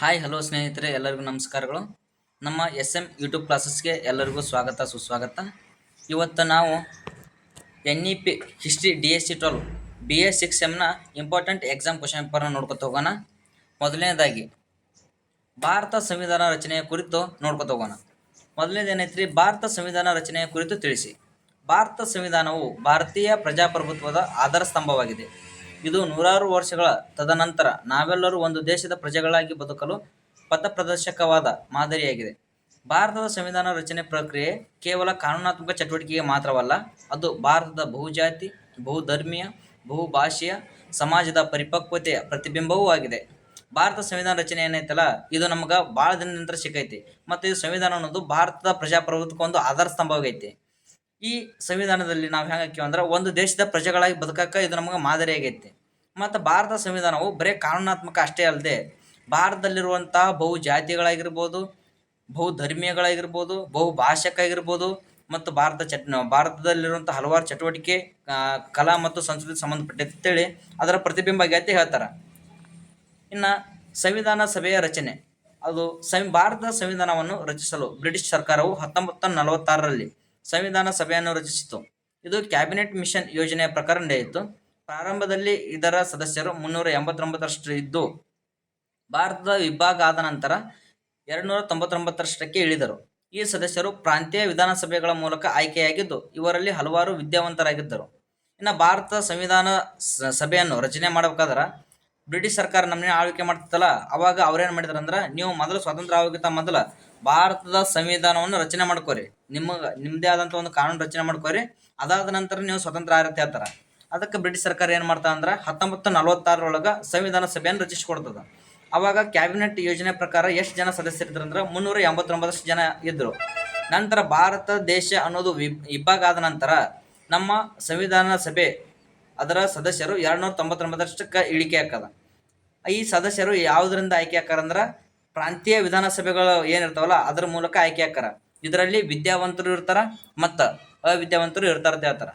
Hi, hello ಸ್ನೇಹಿತರೆ, ಎಲ್ಲರಿಗೂ ನಮಸ್ಕಾರಗಳು. ನಮ್ಮ ಎಸ್ ಎಂ ಯೂಟ್ಯೂಬ್ ಕ್ಲಾಸಸ್ಗೆ ಎಲ್ಲರಿಗೂ ಸ್ವಾಗತ, ಸುಸ್ವಾಗತ. ಇವತ್ತು ನಾವು N E P history D S C twelve B S six ಎಮ್ನ important exam question ಪೇಪರ್ನ ನೋಡ್ಕೊತ ಹೋಗೋಣ. ಮೊದಲನೇದಾಗಿ, ಭಾರತ ಸಂವಿಧಾನ ರಚನೆಯ ಕುರಿತು ನೋಡ್ಕೊತ ಹೋಗೋಣ. ಮೊದಲನೇದೇನೈತ್ರಿ? ಭಾರತ ಸಂವಿಧಾನ ರಚನೆಯ ಕುರಿತು ತಿಳಿಸಿ. ಭಾರತ ಸಂವಿಧಾನವು ಭಾರತೀಯ ಪ್ರಜಾಪ್ರಭುತ್ವದ ಆಧಾರ ಸ್ತಂಭವಾಗಿದೆ. ಇದು ನೂರಾರು ವರ್ಷಗಳ ತದನಂತರ ನಾವೆಲ್ಲರೂ ಒಂದು ದೇಶದ ಪ್ರಜೆಗಳಾಗಿ ಬದುಕಲು ಪಥಪ್ರದರ್ಶಕವಾದ ಮಾದರಿಯಾಗಿದೆ. ಭಾರತದ ಸಂವಿಧಾನ ರಚನೆ ಪ್ರಕ್ರಿಯೆ ಕೇವಲ ಕಾನೂನಾತ್ಮಕ ಚಟುವಟಿಕೆಗೆ ಮಾತ್ರವಲ್ಲ, ಅದು ಭಾರತದ ಬಹುಜಾತಿ, ಬಹುಧರ್ಮೀಯ, ಬಹುಭಾಷೀಯ, ಸಮಾಜದ ಪರಿಪಕ್ವತೆಯ ಪ್ರತಿಬಿಂಬವೂ ಆಗಿದೆ. ಭಾರತ ಸಂವಿಧಾನ ರಚನೆ ಏನೈತಲ್ಲ ಇದು ನಮ್ಗೆ ಭಾಳ ದಿನದ ನಂತರ ಸಿಕ್ಕೈತಿ. ಮತ್ತು ಇದು ಸಂವಿಧಾನ ಅನ್ನೋದು ಭಾರತದ ಪ್ರಜಾಪ್ರಭುತ್ವಕ್ಕೆ ಒಂದು ಆಧಾರ ಸ್ತಂಭವಾಗೈತಿ ಈ ಸಂವಿಧಾನದಲ್ಲಿ ನಾವು ಹೆಂಗೆ ಅಂದ್ರೆ ಒಂದು ದೇಶದ ಪ್ರಜೆಗಳಾಗಿ ಬದುಕಕ್ಕೆ ಇದು ನಮಗೆ ಮಾದರಿ ಆಗೈತೆ. ಮತ್ತು ಭಾರತ ಸಂವಿಧಾನವು ಬರೀ ಕಾನೂನಾತ್ಮಕ ಅಷ್ಟೇ ಅಲ್ಲದೆ ಭಾರತದಲ್ಲಿರುವಂಥ ಬಹು ಜಾತಿಗಳಾಗಿರ್ಬೋದು, ಬಹು ಧರ್ಮೀಯಗಳಾಗಿರ್ಬೋದು, ಬಹು ಮತ್ತು ಭಾರತ ಚಟ್ ಭಾರತದಲ್ಲಿರುವಂಥ ಹಲವಾರು ಚಟುವಟಿಕೆ ಕಲಾ ಮತ್ತು ಸಂಸ್ಕೃತಿ ಸಂಬಂಧಪಟ್ಟಿದೆ ಅಂತೇಳಿ ಅದರ ಪ್ರತಿಬಿಂಬ ಆಗೈತೆ ಹೇಳ್ತಾರೆ. ಇನ್ನು ಸಂವಿಧಾನ ಸಭೆಯ ರಚನೆ, ಅದು ಸಂ ಭಾರತದ ಸಂವಿಧಾನವನ್ನು ರಚಿಸಲು ಬ್ರಿಟಿಷ್ ಸರ್ಕಾರವು ಹತ್ತೊಂಬತ್ತು ನಲವತ್ತಾರರಲ್ಲಿ ಸಂವಿಧಾನ ಸಭೆಯನ್ನು ರಚಿಸಿತು. ಇದು ಕ್ಯಾಬಿನೆಟ್ ಮಿಷನ್ ಯೋಜನೆಯ ಪ್ರಕಾರ ನಡೆಯಿತು ಪ್ರಾರಂಭದಲ್ಲಿ ಇದರ ಸದಸ್ಯರು ಮುನ್ನೂರ ಎಂಬತ್ತೊಂಬತ್ತರಷ್ಟು ಇದ್ದು, ಭಾರತದ ವಿಭಾಗ ಆದ ನಂತರ ಎರಡುನೂರ ತೊಂಬತ್ತೊಂಬತ್ತರಷ್ಟಕ್ಕೆ ಇಳಿದರು. ಈ ಸದಸ್ಯರು ಪ್ರಾಂತೀಯ ವಿಧಾನಸಭೆಗಳ ಮೂಲಕ ಆಯ್ಕೆಯಾಗಿದ್ದು, ಇವರಲ್ಲಿ ಹಲವಾರು ವಿದ್ಯಾವಂತರಾಗಿದ್ದರು. ಇನ್ನು ಭಾರತ ಸಂವಿಧಾನ ಸಭೆಯನ್ನು ರಚನೆ ಮಾಡಬೇಕಾದ್ರೆ, ಬ್ರಿಟಿಷ್ ಸರ್ಕಾರ ನಮ್ಮನ್ನೇ ಆಳ್ವಿಕೆ ಮಾಡ್ತಿತ್ತಲ್ಲ, ಅವಾಗ ಅವ್ರೇನು ಮಾಡಿದ್ರು ಅಂದ್ರೆ ನೀವು ಮೊದಲು ಸ್ವಾತಂತ್ರ್ಯ ಆಗೋಕ್ಕಿಂತ ಮೊದಲು ಭಾರತದ ಸಂವಿಧಾನವನ್ನು ರಚನೆ ಮಾಡ್ಕೋರಿ. ನಿಮಗೆ ನಿಮ್ಮದೇ ಆದಂಥ ಒಂದು ಕಾನೂನು ರಚನೆ ಮಾಡ್ಕೋರಿ. ಅದಾದ ನಂತರ ನೀವು ಸ್ವತಂತ್ರ ಆಗುತ್ತೆ ಹೇಳ್ತಾರೆ ಅದಕ್ಕೆ ಬ್ರಿಟಿಷ್ ಸರ್ಕಾರ ಏನು ಮಾಡ್ತಾ ಅಂದ್ರೆ ಹತ್ತೊಂಬತ್ತು ನಲವತ್ತಾರರೊಳಗೆ ಸಂವಿಧಾನ ಸಭೆಯನ್ನು ರಚಿಸಿಕೊಡ್ತದೆ ಅವಾಗ ಕ್ಯಾಬಿನೆಟ್ ಯೋಜನೆ ಪ್ರಕಾರ ಎಷ್ಟು ಜನ ಸದಸ್ಯರಿದ್ರು ಅಂದ್ರೆ ಮುನ್ನೂರ ಎಂಬತ್ತೊಂಬತ್ತಷ್ಟು ಜನ ಇದ್ದರು ನಂತರ ಭಾರತ ದೇಶ ಅನ್ನೋದು ವಿ- ಇಬ್ಬಾಗ ಆದ ನಂತರ ನಮ್ಮ ಸಂವಿಧಾನ ಸಭೆ ಅದರ ಸದಸ್ಯರು ಎರಡ್ನೂರ ತೊಂಬತ್ತೊಂಬತ್ತರಷ್ಟಕ್ಕೆ ಇಳಿಕೆ ಹಾಕದ. ಈ ಸದಸ್ಯರು ಯಾವುದರಿಂದ ಆಯ್ಕೆ ಹಾಕಾರ ಅಂದ್ರೆ ಪ್ರಾಂತೀಯ ವಿಧಾನಸಭೆಗಳು ಏನಿರ್ತಾವಲ್ಲ, ಅದರ ಮೂಲಕ ಆಯ್ಕೆ ಹಾಕಾರ ಇದರಲ್ಲಿ ವಿದ್ಯಾವಂತರು ಇರ್ತಾರ ಮತ್ತು ಅವಿದ್ಯಾವಂತರು ಇರ್ತಾರ ಅಂತ ಹೇಳ್ತಾರ.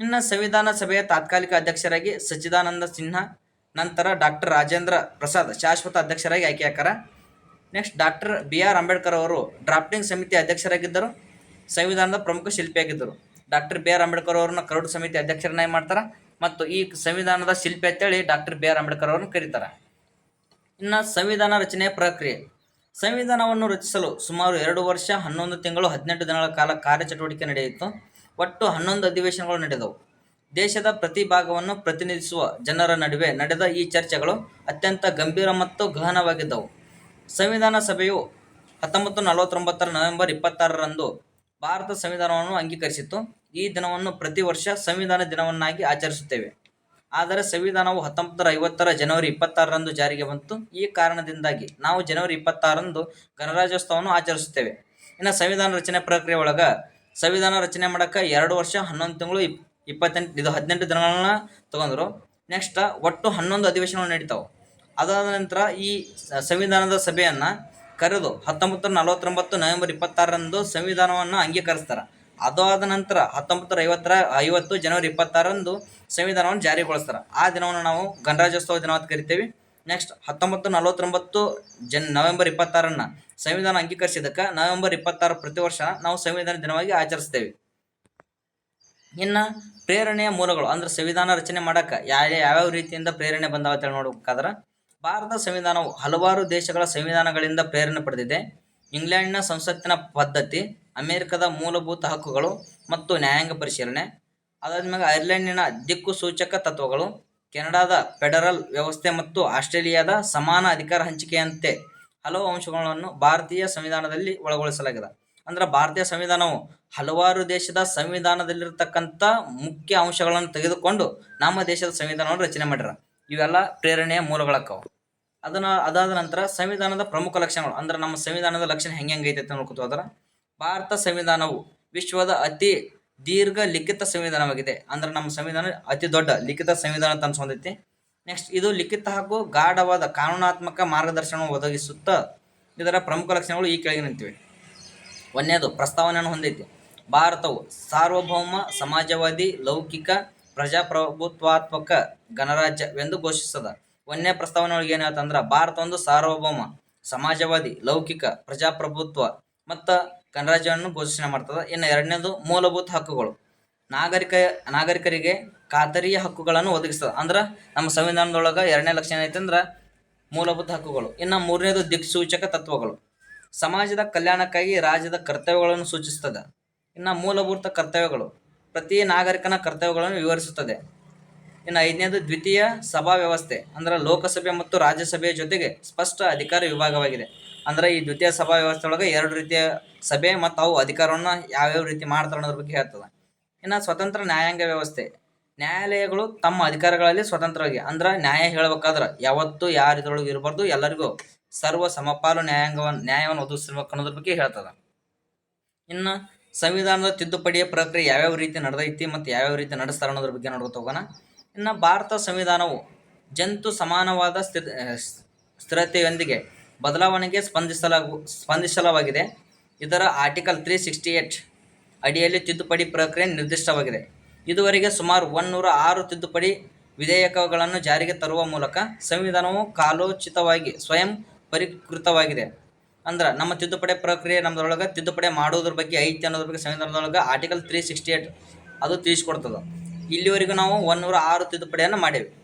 ಇನ್ನು ಸಂವಿಧಾನ ಸಭೆಯ ತಾತ್ಕಾಲಿಕ ಅಧ್ಯಕ್ಷರಾಗಿ ಸಚ್ಚಿದಾನಂದ ಸಿನ್ಹಾ, ನಂತರ ಡಾಕ್ಟರ್ ರಾಜೇಂದ್ರ ಪ್ರಸಾದ್ ಶಾಶ್ವತ ಅಧ್ಯಕ್ಷರಾಗಿ ಆಯ್ಕೆ ಹಾಕಾರ next doctor B R Ambedkar ಅವರು ಡ್ರಾಫ್ಟಿಂಗ್ ಸಮಿತಿ ಅಧ್ಯಕ್ಷರಾಗಿದ್ದರು, ಸಂವಿಧಾನದ ಪ್ರಮುಖ ಶಿಲ್ಪಿಯಾಗಿದ್ದರು. ಡಾಕ್ಟರ್ ಬಿ ಆರ್ ಅಂಬೇಡ್ಕರ್ ಅವರನ್ನು ಕರಡು ಸಮಿತಿ ಅಧ್ಯಕ್ಷರನ್ನಾಗಿ ಮಾಡ್ತಾರೆ, ಮತ್ತು ಈ ಸಂವಿಧಾನದ ಶಿಲ್ಪಿ ಅಂತೇಳಿ ಡಾಕ್ಟರ್ ಬಿ ಆರ್ ಅಂಬೇಡ್ಕರ್ ಅವರನ್ನು ಕರೀತಾರೆ. ಇನ್ನು ಸಂವಿಧಾನ ರಚನೆ ಪ್ರಕ್ರಿಯೆ. ಸಂವಿಧಾನವನ್ನು ರಚಿಸಲು ಸುಮಾರು ಎರಡು ವರ್ಷ, ಹನ್ನೊಂದು ತಿಂಗಳು, ಹದಿನೆಂಟು ದಿನಗಳ ಕಾಲ ಕಾರ್ಯಚಟುವಟಿಕೆ ನಡೆಯಿತು. ಒಟ್ಟು ಹನ್ನೊಂದು ಅಧಿವೇಶನಗಳು ನಡೆದವು. ದೇಶದ ಪ್ರತಿ ಭಾಗವನ್ನು ಪ್ರತಿನಿಧಿಸುವ ಜನರ ನಡುವೆ ನಡೆದ ಈ ಚರ್ಚೆಗಳು ಅತ್ಯಂತ ಗಂಭೀರ ಮತ್ತು ಗಹನವಾಗಿದ್ದವು. ಸಂವಿಧಾನ ಸಭೆಯು ಹತ್ತೊಂಬತ್ತು ನಲವತ್ತೊಂಬತ್ತರ ನವೆಂಬರ್ ಇಪ್ಪತ್ತಾರರಂದು ಭಾರತ ಸಂವಿಧಾನವನ್ನು ಅಂಗೀಕರಿಸಿತು ಈ ದಿನವನ್ನು ಪ್ರತಿ ವರ್ಷ ಸಂವಿಧಾನ ದಿನವನ್ನಾಗಿ ಆಚರಿಸುತ್ತೇವೆ. ಆದರೆ ಸಂವಿಧಾನವು ಹತ್ತೊಂಬತ್ತರ ಐವತ್ತರ ಜನವರಿ ಇಪ್ಪತ್ತಾರರಂದು ಜಾರಿಗೆ ಬಂತು. ಈ ಕಾರಣದಿಂದಾಗಿ ನಾವು ಜನವರಿ ಇಪ್ಪತ್ತಾರರಂದು ಗಣರಾಜ್ಯೋತ್ಸವವನ್ನು ಆಚರಿಸುತ್ತೇವೆ. ಇನ್ನು ಸಂವಿಧಾನ ರಚನೆ ಪ್ರಕ್ರಿಯೆ ಒಳಗೆ ಸಂವಿಧಾನ ರಚನೆ ಮಾಡೋಕೆ ಎರಡು ವರ್ಷ ಹನ್ನೊಂದು ತಿಂಗಳು ಇಪ್, ಇಪ್ಪತ್ತೆಂಟು, ಇದು ಹದಿನೆಂಟು ದಿನಗಳನ್ನ ತಗೊಂಡ್ರು. ನೆಕ್ಸ್ಟ್ ಒಟ್ಟು ಹನ್ನೊಂದು ಅಧಿವೇಶನಗಳು ನಡೀತಾವೆ. ಅದಾದ ನಂತರ ಈ ಸಂವಿಧಾನದ ಸಭೆಯನ್ನು ಕರೆದು ಹತ್ತೊಂಬತ್ತು ನಲವತ್ತೊಂಬತ್ತು ನವೆಂಬರ್ ಇಪ್ಪತ್ತಾರರಂದು ಸಂವಿಧಾನವನ್ನು ಅಂಗೀಕರಿಸ್ತಾರೆ. ಅದಾದ ನಂತರ ಹತ್ತೊಂಬತ್ತರ ಐವತ್ತರ ಐವತ್ತು ಜನವರಿ ಇಪ್ಪತ್ತಾರಂದು ಸಂವಿಧಾನವನ್ನು ಜಾರಿಗೊಳಿಸ್ತಾರೆ. ಆ ದಿನವನ್ನು ನಾವು ಗಣರಾಜ್ಯೋತ್ಸವ ದಿನ ಅಂತ ಕರಿತೇವೆ. ನೆಕ್ಸ್ಟ್ ಹತ್ತೊಂಬತ್ತು ನಲವತ್ತೊಂಬತ್ತು ಜನ್, ನವೆಂಬರ್ ಇಪ್ಪತ್ತಾರನ್ನ ಸಂವಿಧಾನ ಅಂಗೀಕರಿಸಿದಕ್ಕೆ ನವೆಂಬರ್ ಇಪ್ಪತ್ತಾರು ಪ್ರತಿ ವರ್ಷ ನಾವು ಸಂವಿಧಾನ ದಿನವಾಗಿ ಆಚರಿಸ್ತೇವೆ. ಇನ್ನು ಪ್ರೇರಣೆಯ ಮೂಲಗಳು ಅಂದ್ರೆ ಸಂವಿಧಾನ ರಚನೆ ಮಾಡಕ್ಕೆ ಯಾವ ಯಾವ್ಯಾವ ರೀತಿಯಿಂದ ಪ್ರೇರಣೆ ಬಂದಾವ ನೋಡ್ಬೇಕಾದ್ರೆ, ಭಾರತ ಸಂವಿಧಾನವು ಹಲವಾರು ದೇಶಗಳ ಸಂವಿಧಾನಗಳಿಂದ ಪ್ರೇರಣೆ ಪಡೆದಿದೆ. ಇಂಗ್ಲೆಂಡ್ನ ಸಂಸತ್ತಿನ ಪದ್ಧತಿ, ಅಮೆರಿಕದ ಮೂಲಭೂತ ಹಕ್ಕುಗಳು ಮತ್ತು ನ್ಯಾಯಾಂಗ ಪರಿಶೀಲನೆ, ಅದಾದ್ಮೇಲೆ ಐರ್ಲೆಂಡಿನ ದಿಕ್ಕು ಸೂಚಕ ತತ್ವಗಳು, ಕೆನಡಾದ ಫೆಡರಲ್ ವ್ಯವಸ್ಥೆ ಮತ್ತು ಆಸ್ಟ್ರೇಲಿಯಾದ ಸಮಾನ ಅಧಿಕಾರ ಹಂಚಿಕೆಯಂತೆ ಹಲವು ಅಂಶಗಳನ್ನು ಭಾರತೀಯ ಸಂವಿಧಾನದಲ್ಲಿ ಒಳಗೊಳಿಸಲಾಗಿದೆ. ಅಂದ್ರೆ ಭಾರತೀಯ ಸಂವಿಧಾನವು ಹಲವಾರು ದೇಶದ ಸಂವಿಧಾನದಲ್ಲಿರತಕ್ಕಂಥ ಮುಖ್ಯ ಅಂಶಗಳನ್ನು ತೆಗೆದುಕೊಂಡು ನಮ್ಮ ದೇಶದ ಸಂವಿಧಾನವನ್ನು ರಚನೆ ಮಾಡ್ಯಾರ ಇವೆಲ್ಲ ಪ್ರೇರಣೆಯ ಮೂಲಗಳಕ್ಕವು ಅದನ್ನ ಅದಾದ ನಂತರ ಸಂವಿಧಾನದ ಪ್ರಮುಖ ಲಕ್ಷಣಗಳು, ಅಂದ್ರೆ ನಮ್ಮ ಸಂವಿಧಾನದ ಲಕ್ಷಣ ಹೆಂಗೆ ಹೆಂಗೈತೆ ಅಂತ ನೋಡ್ಕೊತು ಅದರ ಭಾರತ ಸಂವಿಧಾನವು ವಿಶ್ವದ ಅತಿ ದೀರ್ಘ ಲಿಖಿತ ಸಂವಿಧಾನವಾಗಿದೆ. ಅಂದ್ರೆ ನಮ್ಮ ಸಂವಿಧಾನ ಅತಿ ದೊಡ್ಡ ಲಿಖಿತ ಸಂವಿಧಾನ ಅಂತ ಅನ್ಸ್ಕೊಂಡೈತಿ. ನೆಕ್ಸ್ಟ್ ಇದು ಲಿಖಿತ ಹಾಗೂ ಗಾಢವಾದ ಕಾನೂನಾತ್ಮಕ ಮಾರ್ಗದರ್ಶನ ಒದಗಿಸುತ್ತಾ ಇದರ ಪ್ರಮುಖ ಲಕ್ಷಣಗಳು ಈ ಕೆಳಗೆ ನಿಂತಿವೆ. ಒಂದನೇದು, ಪ್ರಸ್ತಾವನೆಯನ್ನು ಹೊಂದೈತಿ. ಭಾರತವು ಸಾರ್ವಭೌಮ, ಸಮಾಜವಾದಿ, ಲೌಕಿಕ, ಪ್ರಜಾಪ್ರಭುತ್ವಾತ್ಮಕ ಗಣರಾಜ್ಯವೆಂದು ಘೋಷಿಸದ. ಒಂದನೇ ಪ್ರಸ್ತಾವನೆ ಒಳಗೆ ಏನು ಭಾರತ ಒಂದು ಸಾರ್ವಭೌಮ, ಸಮಾಜವಾದಿ, ಲೌಕಿಕ, ಪ್ರಜಾಪ್ರಭುತ್ವ ಮತ್ತು ಗಣರಾಜ್ಯವನ್ನು ಘೋಷಣೆ ಮಾಡ್ತದೆ. ಇನ್ನು ಎರಡನೇದು ಮೂಲಭೂತ ಹಕ್ಕುಗಳು. ನಾಗರಿಕ, ನಾಗರಿಕರಿಗೆ ಖಾತರಿಯ ಹಕ್ಕುಗಳನ್ನು ಒದಗಿಸ್ತದೆ. ಅಂದ್ರೆ ನಮ್ಮ ಸಂವಿಧಾನದೊಳಗೆ ಎರಡನೇ ಲಕ್ಷಣ ಅಂದ್ರೆ ಮೂಲಭೂತ ಹಕ್ಕುಗಳು. ಇನ್ನು ಮೂರನೇದು ದಿಕ್ಸೂಚಕ ತತ್ವಗಳು. ಸಮಾಜದ ಕಲ್ಯಾಣಕ್ಕಾಗಿ ರಾಜ್ಯದ ಕರ್ತವ್ಯಗಳನ್ನು ಸೂಚಿಸ್ತದೆ. ಇನ್ನು ಮೂಲಭೂತ ಕರ್ತವ್ಯಗಳು. ಪ್ರತಿ ನಾಗರಿಕನ ಕರ್ತವ್ಯಗಳನ್ನು ವಿವರಿಸುತ್ತದೆ. ಇನ್ನು ಐದನೇದು ದ್ವಿತೀಯ ಸಭಾ ವ್ಯವಸ್ಥೆ, ಅಂದ್ರೆ ಲೋಕಸಭೆ ಮತ್ತು ರಾಜ್ಯಸಭೆಯ ಜೊತೆಗೆ ಸ್ಪಷ್ಟ ಅಧಿಕಾರ ವಿಭಾಗವಾಗಿದೆ. ಅಂದ್ರೆ ಈ ದ್ವಿತೀಯ ಸಭಾ ವ್ಯವಸ್ಥೆ ಒಳಗೆ ಎರಡು ರೀತಿಯ ಸಭೆ ಮತ್ತು ಅವು ಅಧಿಕಾರವನ್ನು ಯಾವ್ಯಾವ ರೀತಿ ಮಾಡ್ತಾರೆ ಅನ್ನೋದ್ರ ಬಗ್ಗೆ ಹೇಳ್ತದೆ. ಇನ್ನು ಸ್ವತಂತ್ರ ನ್ಯಾಯಾಂಗ ವ್ಯವಸ್ಥೆ, ನ್ಯಾಯಾಲಯಗಳು ತಮ್ಮ ಅಧಿಕಾರಗಳಲ್ಲಿ ಸ್ವತಂತ್ರವಾಗಿ, ಅಂದ್ರೆ ನ್ಯಾಯ ಹೇಳ್ಬೇಕಾದ್ರೆ ಯಾವತ್ತೂ ಯಾರ ಇದ್ರೊಳಗೆ ಇರಬಾರ್ದು, ಎಲ್ಲರಿಗೂ ಸರ್ವ ಸಮಪಾಲು ನ್ಯಾಯಾಂಗವನ್ನು ನ್ಯಾಯವನ್ನು ಒದಗಿಸಿರ್ಬೇಕು ಅನ್ನೋದ್ರ ಬಗ್ಗೆ ಹೇಳ್ತದೆ. ಇನ್ನು ಸಂವಿಧಾನದ ತಿದ್ದುಪಡಿಯ ಪ್ರಕ್ರಿಯೆ ಯಾವ್ಯಾವ ರೀತಿ ನಡೆದೈತಿ ಮತ್ತು ಯಾವ್ಯಾವ ರೀತಿ ನಡೆಸ್ತಾರೆ ಅನ್ನೋದ್ರ ಬಗ್ಗೆ ನೋಡ್ಕೊತ ಹೋಗೋಣ. ಇನ್ನು ಭಾರತ ಸಂವಿಧಾನವು ಜಂತು ಸಮಾನವಾದ ಸ್ಥಿರ ಸ್ಥಿರತೆಯೊಂದಿಗೆ ಬದಲಾವಣೆಗೆ ಸ್ಪಂದಿಸಲಾಗು, ಸ್ಪಂದಿಸಲಾಗಿದೆ. ಇದರ ಆರ್ಟಿಕಲ್ ತ್ರೀ ಸಿಕ್ಸ್ಟಿ ಏಟ್ ಅಡಿಯಲ್ಲಿ ತಿದ್ದುಪಡಿ ಪ್ರಕ್ರಿಯೆ ನಿರ್ದಿಷ್ಟವಾಗಿದೆ. ಇದುವರೆಗೆ ಸುಮಾರು ಒನ್ನೂರ ಆರು ತಿದ್ದುಪಡಿ ವಿಧೇಯಕಗಳನ್ನು ಜಾರಿಗೆ ತರುವ ಮೂಲಕ ಸಂವಿಧಾನವು ಕಾಲೋಚಿತವಾಗಿ ಸ್ವಯಂ ಪರಿಕೃತವಾಗಿದೆ. ಅಂದ್ರೆ ನಮ್ಮ ತಿದ್ದುಪಡಿ ಪ್ರಕ್ರಿಯೆ ನಮ್ಮದ್ರೊಳಗೆ ತಿದ್ದುಪಡಿ ಮಾಡೋದ್ರ ಬಗ್ಗೆ ಐತಿ ಅನ್ನೋದ್ರ ಬಗ್ಗೆ ಸಂವಿಧಾನದೊಳಗೆ ಆರ್ಟಿಕಲ್ ತ್ರೀ ಸಿಕ್ಸ್ಟಿ ಏಟ್ ಅದು ತಿಳಿಸ್ಕೊಡ್ತದೆ. ಇಲ್ಲಿವರೆಗೂ ನಾವು ಒನ್ನೂರ ಆರು ತಿದ್ದುಪಡಿಯನ್ನು ಮಾಡೇವಿ.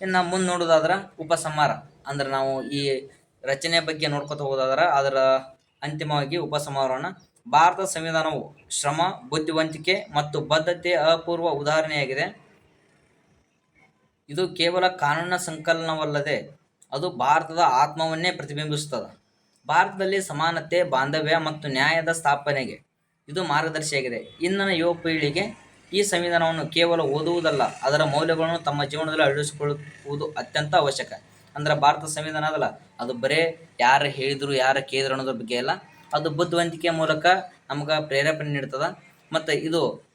ಇನ್ನು ಮುಂದೆ ನೋಡೋದಾದ್ರೆ ಉಪಸಂಹಾರ. ಅಂದ್ರೆ ನಾವು ಈ ರಚನೆ ಬಗ್ಗೆ ನೋಡ್ಕೊತ ಹೋಗೋದಾದ್ರೆ ಅದರ ಅಂತಿಮವಾಗಿ ಉಪಸಂಹಾರವನ್ನು ಭಾರತ ಸಂವಿಧಾನವು ಶ್ರಮ, ಬುದ್ಧಿವಂತಿಕೆ ಮತ್ತು ಬದ್ಧತೆ ಅಪೂರ್ವ ಉದಾಹರಣೆಯಾಗಿದೆ. ಇದು ಕೇವಲ ಕಾನೂನಿನ ಸಂಕಲನವಲ್ಲದೆ ಅದು ಭಾರತದ ಆತ್ಮವನ್ನೇ ಪ್ರತಿಬಿಂಬಿಸುತ್ತದೆ. ಭಾರತದಲ್ಲಿ ಸಮಾನತೆ, ಬಾಂಧವ್ಯ ಮತ್ತು ನ್ಯಾಯದ ಸ್ಥಾಪನೆಗೆ ಇದು ಮಾರ್ಗದರ್ಶಿಯಾಗಿದೆ. ಇಂದಿನ ಯುವ ಪೀಳಿಗೆ ಈ ಸಂವಿಧಾನವನ್ನು ಕೇವಲ ಓದುವುದಲ್ಲ, ಅದರ ಮೌಲ್ಯಗಳನ್ನು ತಮ್ಮ ಜೀವನದಲ್ಲಿ ಅಳವಡಿಸಿಕೊಳ್ಳುವುದು ಅತ್ಯಂತ ಅವಶ್ಯಕ. ಅಂದ್ರೆ ಭಾರತ ಸಂವಿಧಾನ ಅದಲ್ಲ, ಅದು ಬರೇ ಯಾರು ಹೇಳಿದ್ರು, ಯಾರು ಕೇಳಿದ್ರು ಅನ್ನೋದ್ರ ಬಗ್ಗೆ ಅಲ್ಲ. ಅದು ಬುದ್ಧಿವಂತಿಕೆಯ ಮೂಲಕ ನಮ್ಗೆ ಪ್ರೇರೇಪಣೆ ನೀಡ್ತದೆ. ಮತ್ತು ಇದು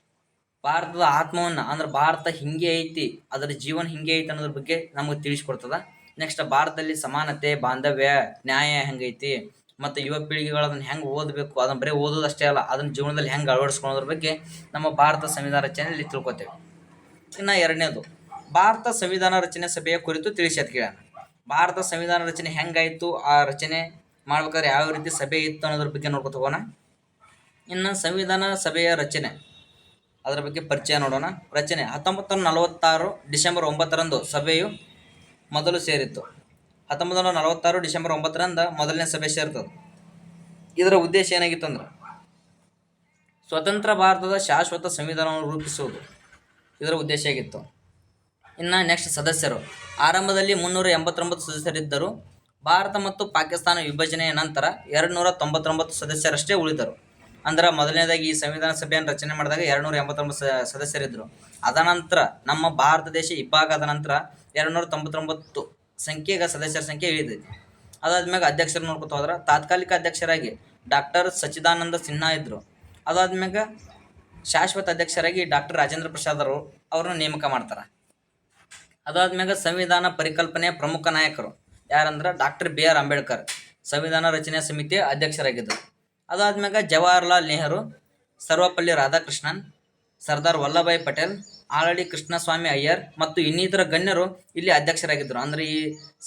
ಭಾರತದ ಆತ್ಮವನ್ನು, ಅಂದ್ರೆ ಭಾರತ ಹಿಂಗೆ ಐತಿ, ಅದರ ಜೀವನ ಹಿಂಗೆ ಐತಿ ಅನ್ನೋದ್ರ ಬಗ್ಗೆ ನಮಗೆ ತಿಳಿಸ್ಕೊಡ್ತದ. ನೆಕ್ಸ್ಟ್ ಭಾರತದಲ್ಲಿ ಸಮಾನತೆ, ಬಾಂಧವ್ಯ, ನ್ಯಾಯ ಹೆಂಗೈತಿ? ಮತ್ತು ಯುವ ಪೀಳಿಗೆಗಳು ಅದನ್ನು ಹೆಂಗೆ ಓದಬೇಕು? ಅದನ್ನು ಬರೀ ಓದೋದಷ್ಟೇ ಅಲ್ಲ, ಅದನ್ನ ಜೀವನದಲ್ಲಿ ಹೆಂಗೆ ಅಳವಡಿಸ್ಕೊಳ್ಳೋದ್ರ ಬಗ್ಗೆ ನಮ್ಮ ಭಾರತ ಸಂವಿಧಾನ ರಚನೆಯಲ್ಲಿ ತಿಳ್ಕೊತೇವೆ. ಇನ್ನು ಎರಡನೇದು, ಭಾರತ ಸಂವಿಧಾನ ರಚನೆ ಸಭೆಯ ಕುರಿತು ತಿಳಿಸಿ ಅಂತ ಕೇಳೋಣ. ಭಾರತ ಸಂವಿಧಾನ ರಚನೆ ಹೆಂಗಾಯಿತು? ಆ ರಚನೆ ಮಾಡ್ಬೇಕಾದ್ರೆ ಯಾವ ರೀತಿ ಸಭೆ ಇತ್ತು ಅನ್ನೋದ್ರ ಬಗ್ಗೆ ನೋಡ್ಕೊತ ಹೋಗೋಣ. ಇನ್ನು ಸಂವಿಧಾನ ಸಭೆಯ ರಚನೆ, ಅದರ ಬಗ್ಗೆ ಪರಿಚಯ ನೋಡೋಣ. ರಚನೆ, ಹತ್ತೊಂಬತ್ತು ನಲವತ್ತಾರು ಡಿಸೆಂಬರ್ ಒಂಬತ್ತರಂದು ಸಭೆಯು ಮೊದಲು ಸೇರಿತ್ತು. ಹತ್ತೊಂಬತ್ತು ನೂರ ನಲವತ್ತಾರು ಡಿಸೆಂಬರ್ ಒಂಬತ್ತರಂದ ಮೊದಲನೇ ಸಭೆ ಸೇರ್ತದೆ. ಇದರ ಉದ್ದೇಶ ಏನಾಗಿತ್ತು ಅಂದ್ರೆ ಸ್ವತಂತ್ರ ಭಾರತದ ಶಾಶ್ವತ ಸಂವಿಧಾನವನ್ನು ರೂಪಿಸುವುದು. ಇದರ ಉದ್ದೇಶ ಆಗಿತ್ತು ಇನ್ನು ನೆಕ್ಸ್ಟ್ ಸದಸ್ಯರು. ಆರಂಭದಲ್ಲಿ ಮುನ್ನೂರ ಎಂಬತ್ತೊಂಬತ್ತು ಸದಸ್ಯರಿದ್ದರು. ಭಾರತ ಮತ್ತು ಪಾಕಿಸ್ತಾನ ವಿಭಜನೆಯ ನಂತರ ಎರಡು ನೂರ ತೊಂಬತ್ತೊಂಬತ್ತು ಸದಸ್ಯರಷ್ಟೇ ಉಳಿದರು. ಅಂದ್ರೆ ಮೊದಲನೇದಾಗಿ ಈ ಸಂವಿಧಾನ ಸಭೆಯನ್ನು ರಚನೆ ಮಾಡಿದಾಗ ಎರಡು ನೂರ ಎಂಬತ್ತೊಂಬತ್ತು ಸದಸ್ಯರಿದ್ದರು ಅದನಂತರ ನಮ್ಮ ಭಾರತ ದೇಶ ಇಬ್ಬಾಗ ನಂತರ ಎರಡು ನೂರ ತೊಂಬತ್ತೊಂಬತ್ತು ಸಂಖ್ಯೆಗ ಸದಸ್ಯರ ಸಂಖ್ಯೆ ಇಳಿದೈತಿ ಅದಾದ್ಮ್ಯಾಗ ಅಧ್ಯಕ್ಷರು ನೋಡ್ಕೊತ ಹೋದ್ರೆ ತಾತ್ಕಾಲಿಕ ಅಧ್ಯಕ್ಷರಾಗಿ ಡಾಕ್ಟರ್ ಸಚ್ಚಿದಾನಂದ ಸಿನ್ಹಾ ಇದ್ದರು ಅದಾದ್ಮ್ಯಾಗ ಶಾಶ್ವತ ಅಧ್ಯಕ್ಷರಾಗಿ ಡಾಕ್ಟರ್ ರಾಜೇಂದ್ರ ಪ್ರಸಾದ್ ಅವರು ಅವ್ರನ್ನ ನೇಮಕ ಮಾಡ್ತಾರೆ. ಅದಾದ್ಮ್ಯಾಗ ಸಂವಿಧಾನ ಪರಿಕಲ್ಪನೆಯ ಪ್ರಮುಖ ನಾಯಕರು ಯಾರಂದ್ರೆ ಡಾಕ್ಟರ್ ಬಿ ಆರ್ ಅಂಬೇಡ್ಕರ್ ಸಂವಿಧಾನ ರಚನೆ ಸಮಿತಿಯ ಅಧ್ಯಕ್ಷರಾಗಿದ್ದರು. ಅದಾದ್ಮ್ಯಾಗ ಜವಾಹರ್ಲಾಲ್ ನೆಹರು, ಸರ್ವಪಲ್ಲಿ ರಾಧಾಕೃಷ್ಣನ್, ಸರ್ದಾರ್ ವಲ್ಲಭಾಯ್ ಪಟೇಲ್ ಆಳಡಿ ಕೃಷ್ಣಸ್ವಾಮಿ ಅಯ್ಯರ್ ಮತ್ತು ಇನ್ನಿತರ ಗಣ್ಯರು ಇಲ್ಲಿ ಅಧ್ಯಕ್ಷರಾಗಿದ್ದರು. ಅಂದ್ರೆ ಈ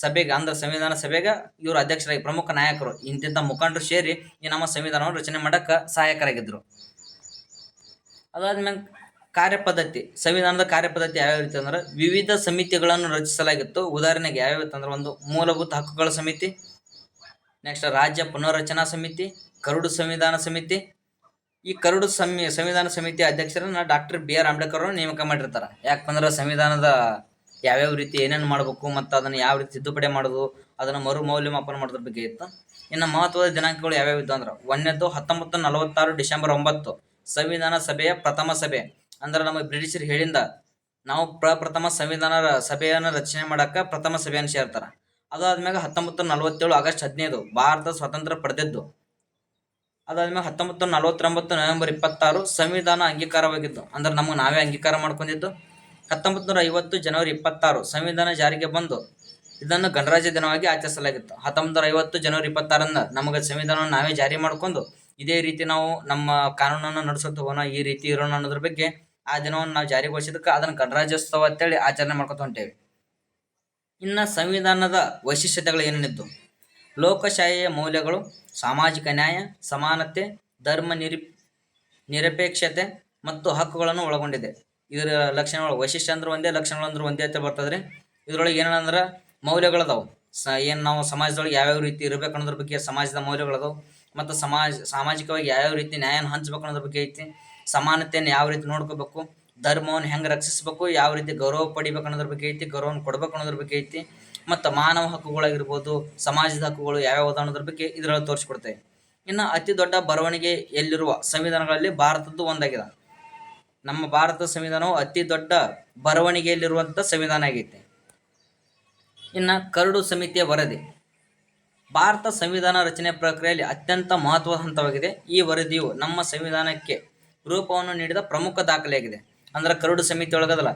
ಸಭೆಗೆ ಅಂದ್ರೆ ಸಂವಿಧಾನ ಸಭೆಗೆ ಇವರು ಅಧ್ಯಕ್ಷರಾಗಿ, ಪ್ರಮುಖ ನಾಯಕರು. ಇಂತಿಂಥ ಮುಖಂಡರು ಸೇರಿ ಈ ನಮ್ಮ ಸಂವಿಧಾನವನ್ನು ರಚನೆ ಮಾಡೋಕ್ಕೆ ಸಹಾಯಕರಾಗಿದ್ದರು. ಅದಾದ್ಮೇಲೆ ಕಾರ್ಯಪದ್ಧತಿ, ಸಂವಿಧಾನದ ಕಾರ್ಯಪದ್ಧತಿ ಯಾವ್ಯಾವ ರೀತಿ ಅಂದ್ರೆ ವಿವಿಧ ಸಮಿತಿಗಳನ್ನು ರಚಿಸಲಾಗಿತ್ತು. ಉದಾಹರಣೆಗೆ ಯಾವ್ಯಾವ ಅಂದ್ರೆ ಒಂದು ಮೂಲಭೂತ ಹಕ್ಕುಗಳ ಸಮಿತಿ ನೆಕ್ಸ್ಟ್ ರಾಜ್ಯ ಪುನರ್ರಚನಾ ಸಮಿತಿ, ಕರುಡು ಸಂವಿಧಾನ ಸಮಿತಿ ಈ ಕರಡು ಸಂವಿ ಸಂವಿಧಾನ ಸಮಿತಿ ಅಧ್ಯಕ್ಷರನ್ನ ಡಾಕ್ಟರ್ ಬಿ ಆರ್ ಅಂಬೇಡ್ಕರ್ ಅವರು ನೇಮಕ ಮಾಡಿರ್ತಾರೆ. ಯಾಕಂದ್ರೆ ಸಂವಿಧಾನದ ಯಾವ್ಯಾವ ರೀತಿ ಏನೇನು ಮಾಡಬೇಕು ಮತ್ತು ಅದನ್ನು ಯಾವ ರೀತಿ ತಿದ್ದುಪಡಿ ಮಾಡೋದು, ಅದನ್ನು ಮರು ಮೌಲ್ಯಮಾಪನ ಮಾಡೋದ್ರ ಬಗ್ಗೆ ಇತ್ತು. ಇನ್ನು ಮಹತ್ವದ ದಿನಾಂಕಗಳು ಯಾವ್ಯಾವ ಇದ್ದು ಅಂದ್ರೆ ಒಂದನೇದು ಹತ್ತೊಂಬತ್ತು ನಲವತ್ತಾರು ಡಿಸೆಂಬರ್ ಒಂಬತ್ತು ಸಂವಿಧಾನ ಸಭೆಯ ಪ್ರಥಮ ಸಭೆ. ಅಂದ್ರೆ ನಮ್ಮ ಬ್ರಿಟಿಷರು ಹೇಳಿಂದ ನಾವು ಪ್ರಪ್ರಥಮ ಸಂವಿಧಾನ ಸಭೆಯನ್ನು ರಚನೆ ಮಾಡಕ್ಕೆ ಪ್ರಥಮ ಸಭೆಯನ್ನು ಸೇರ್ತಾರೆ. ಅದಾದ್ಮೇಲೆ ಹತ್ತೊಂಬತ್ತು ನಲವತ್ತೇಳು ಆಗಸ್ಟ್ ಹದಿನೈದು ಭಾರತ ಸ್ವಾತಂತ್ರ್ಯ ಪಡೆದಿದ್ದು. ಅದಾದ್ಮೇಲೆ ಹತ್ತೊಂಬತ್ತು, ನಲವತ್ತೊಂಬತ್ತು ನವೆಂಬರ್ ಇಪ್ಪತ್ತಾರು ಸಂವಿಧಾನ ಅಂಗೀಕಾರವಾಗಿದ್ದು, ಅಂದ್ರೆ ನಮಗೆ ನಾವೇ ಅಂಗೀಕಾರ ಮಾಡ್ಕೊಂಡಿದ್ದು. ಹತ್ತೊಂಬತ್ತು ನೂರ ಐವತ್ತು ಜನವರಿ ಇಪ್ಪತ್ತಾರು ಸಂವಿಧಾನ ಜಾರಿಗೆ ಬಂದು ಇದನ್ನು ಗಣರಾಜ್ಯ ದಿನವಾಗಿ ಆಚರಿಸಲಾಗಿತ್ತು. ಹತ್ತೊಂಬತ್ತು ನೂರ ಐವತ್ತು ಜನವರಿ ಇಪ್ಪತ್ತಾರನ್ನ ನಮಗೆ ಸಂವಿಧಾನವನ್ನು ನಾವೇ ಜಾರಿ ಮಾಡ್ಕೊಂಡು ಇದೇ ರೀತಿ ನಾವು ನಮ್ಮ ಕಾನೂನನ್ನು ನಡೆಸುತ್ತ ಹೋಗೋಣ ಈ ರೀತಿ ಇರೋಣ ಅನ್ನೋದ್ರ ಬಗ್ಗೆ ಆ ದಿನವನ್ನು ನಾವು ಜಾರಿಗೊಳಿಸಿದಕ್ಕೆ ಅದನ್ನು ಗಣರಾಜ್ಯೋತ್ಸವ ಅಂತೇಳಿ ಆಚರಣೆ ಮಾಡ್ಕೊತ ಹೊಂಟೇವೆ. ಇನ್ನು ಸಂವಿಧಾನದ ವೈಶಿಷ್ಟ್ಯತೆಗಳು ಏನೇನಿದ್ದು? ಲೋಕಶಾಹಿಯ ಮೌಲ್ಯಗಳು, ಸಾಮಾಜಿಕ ನ್ಯಾಯ, ಸಮಾನತೆ, ಧರ್ಮ ನಿರಿ ನಿರಪೇಕ್ಷತೆ ಮತ್ತು ಹಕ್ಕುಗಳನ್ನು ಒಳಗೊಂಡಿದೆ. ಇದರ ಲಕ್ಷಣಗಳು ವೈಶಿಷ್ಟ್ಯ ಅಂದ್ರೆ ಒಂದೇ, ಲಕ್ಷಣಗಳು ಅಂದ್ರೆ ಒಂದೇ ಅಂತ ಬರ್ತದ್ರಿ. ಇದರೊಳಗೆ ಏನಂದ್ರೆ ಮೌಲ್ಯಗಳದಾವು. ಸ ಏನು ನಾವು ಸಮಾಜದೊಳಗೆ ಯಾವ್ಯಾವ ರೀತಿ ಇರಬೇಕು ಅನ್ನೋದ್ರ ಬಗ್ಗೆ ಸಮಾಜದ ಮೌಲ್ಯಗಳದಾವು. ಮತ್ತು ಸಮಾಜ, ಸಾಮಾಜಿಕವಾಗಿ ಯಾವ್ಯಾವ ರೀತಿ ನ್ಯಾಯನ ಹಂಚ್ಬೇಕು ಅನ್ನೋದ್ರ ಬಗ್ಗೆ ಐತಿ. ಸಮಾನತೆಯನ್ನು ಯಾವ ರೀತಿ ನೋಡ್ಕೋಬೇಕು, ಧರ್ಮವನ್ನು ಹೆಂಗೆ ರಕ್ಷಿಸಬೇಕು, ಯಾವ ರೀತಿ ಗೌರವ ಪಡಿಬೇಕು ಅನ್ನೋದ್ರ ಬಗ್ಗೆ ಐತಿ ಗೌರವನ ಕೊಡ್ಬೇಕು ಅನ್ನೋದ್ರ ಬಗ್ಗೆ ಐತಿ. ಮತ್ತು ಮಾನವ ಹಕ್ಕುಗಳಾಗಿರ್ಬೋದು ಸಮಾಜದ ಹಕ್ಕುಗಳು ಯಾವ್ಯಾವ ಅನ್ನೋದ್ರ ಬಗ್ಗೆ ಇದರಲ್ಲಿ ತೋರಿಸ್ಕೊಡ್ತೇವೆ ಇನ್ನು ಅತಿ ದೊಡ್ಡ ಬರವಣಿಗೆ ಎಲ್ಲಿರುವ ಸಂವಿಧಾನಗಳಲ್ಲಿ ಭಾರತದ್ದು ಒಂದಾಗಿದೆ. ನಮ್ಮ ಭಾರತ ಸಂವಿಧಾನವು ಅತಿ ದೊಡ್ಡ ಬರವಣಿಗೆಯಲ್ಲಿರುವಂಥ ಸಂವಿಧಾನ ಆಗೈತೆ. ಇನ್ನು ಕರಡು ಸಮಿತಿಯ ವರದಿ. ಭಾರತ ಸಂವಿಧಾನ ರಚನೆ ಪ್ರಕ್ರಿಯೆಯಲ್ಲಿ ಅತ್ಯಂತ ಮಹತ್ವದ ಹಂತವಾಗಿದೆ ಈ ವರದಿಯು ನಮ್ಮ ಸಂವಿಧಾನಕ್ಕೆ ರೂಪವನ್ನು ನೀಡಿದ ಪ್ರಮುಖ ದಾಖಲೆಯಾಗಿದೆ. ಅಂದ್ರೆ ಕರಡು ಸಮಿತಿ ಒಳಗದಲ್ಲ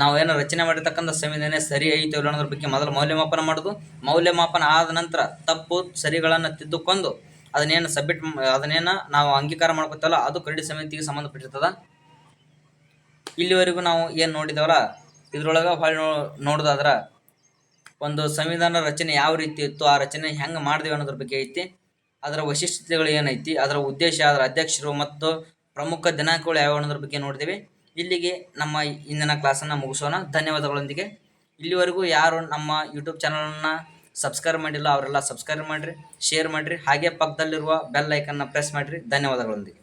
ನಾವು ಏನು ರಚನೆ ಮಾಡಿರ್ತಕ್ಕಂಥ ಸಂವಿಧಾನ ಸರಿ ಐತೆ ಅನ್ನೋದ್ರ ಬಗ್ಗೆ ಮೊದಲು ಮೌಲ್ಯಮಾಪನ ಮಾಡೋದು. ಮೌಲ್ಯಮಾಪನ ಆದ ನಂತರ ತಪ್ಪು ಸರಿಗಳನ್ನು ತಿದ್ದುಕೊಂಡು ಅದನ್ನೇನು ಸಬ್ಮಿಟ್ ಅದನ್ನೇನು ನಾವು ಅಂಗೀಕಾರ ಮಾಡ್ಕೊತಲ್ಲ ಅದು ಕ್ರೆಡಿಟ್ ಸಮಿತಿಗೆ ಸಂಬಂಧಪಟ್ಟಿರ್ತದೆ. ಇಲ್ಲಿವರೆಗೂ ನಾವು ಏನು ನೋಡಿದವಲ್ಲ, ಇದ್ರೊಳಗೆ ಹೊಳ್ಳಿ ನೋ ನೋಡೋದಾದ್ರೆ ಒಂದು ಸಂವಿಧಾನ ರಚನೆ ಯಾವ ರೀತಿ ಇತ್ತು, ಆ ರಚನೆ ಹೆಂಗೆ ಮಾಡಿದೆವು ಅನ್ನೋದ್ರ ಬಗ್ಗೆ ಐತಿ. ಅದರ ವೈಶಿಷ್ಟ್ಯತೆಗಳು ಏನೈತಿ, ಅದರ ಉದ್ದೇಶ, ಅದರ ಅಧ್ಯಕ್ಷರು ಮತ್ತು ಪ್ರಮುಖ ದಿನಾಂಕಗಳು ಯಾವ ಅನ್ನೋದ್ರ ಬಗ್ಗೆ ನೋಡಿದ್ದೀವಿ ಇಲ್ಲಿಗೆ ನಮ್ಮ ಇಂದಿನ ಕ್ಲಾಸನ್ನು ಮುಗಿಸೋಣ. ಧನ್ಯವಾದಗಳೊಂದಿಗೆ. ಇಲ್ಲಿವರೆಗೂ ಯಾರು ನಮ್ಮ ಯೂಟ್ಯೂಬ್ ಚಾನಲನ್ನು ಸಬ್ಸ್ಕ್ರೈಬ್ ಮಾಡಿಲ್ಲ, ಅವರೆಲ್ಲ ಸಬ್ಸ್ಕ್ರೈಬ್ ಮಾಡಿರಿ ಶೇರ್ ಮಾಡಿರಿ. ಹಾಗೆ ಪಕ್ಕದಲ್ಲಿರುವ ಬೆಲ್ ಐಕನ್ನ ಪ್ರೆಸ್ ಮಾಡಿರಿ. ಧನ್ಯವಾದಗಳೊಂದಿಗೆ.